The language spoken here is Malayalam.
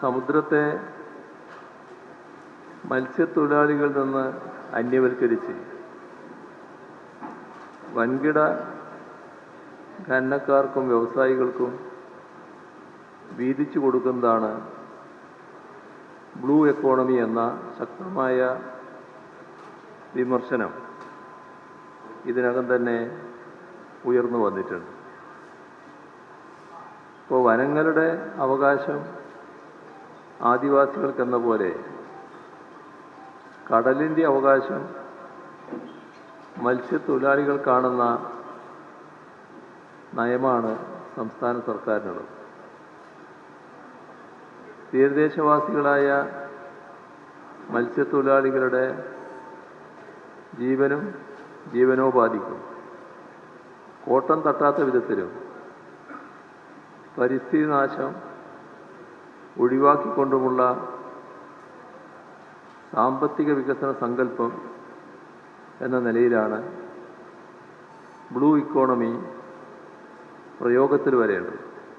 സമുദ്രത്തെ മത്സ്യത്തൊഴിലാളികളിൽ നിന്ന് അന്യവൽക്കരിച്ച് വൻകിട ഖനനക്കാർക്കും വ്യവസായികൾക്കും വീതിച്ചു കൊടുക്കുന്നതാണ് ബ്ലൂ എക്കോണമി എന്ന ശക്തമായ വിമർശനം. ഇതിനകം തന്നെ ഉയർന്നു വന്നിട്ടുണ്ട്. ഇപ്പോൾ വനങ്ങളുടെ അവകാശം ആദിവാസികൾക്കെന്ന പോലെ കടലിന്റെ അവകാശം മത്സ്യത്തൊഴിലാളികൾ കാണുന്ന നയമാണ് സംസ്ഥാന സർക്കാരിനുള്ളത്. തീരദേശവാസികളായ മത്സ്യത്തൊഴിലാളികളുടെ ജീവനും ജീവനോപാധിക്കും. കോട്ടം തട്ടാത്ത വിധത്തിലും പരിസ്ഥിതി നാശം ഒഴിവാക്കിക്കൊണ്ടുമുള്ള സാമ്പത്തിക വികസന സങ്കല്പം എന്ന നിലയിലാണ് ബ്ലൂ ഇക്കോണമി പ്രയോഗത്തിൽ വരേണ്ടത്.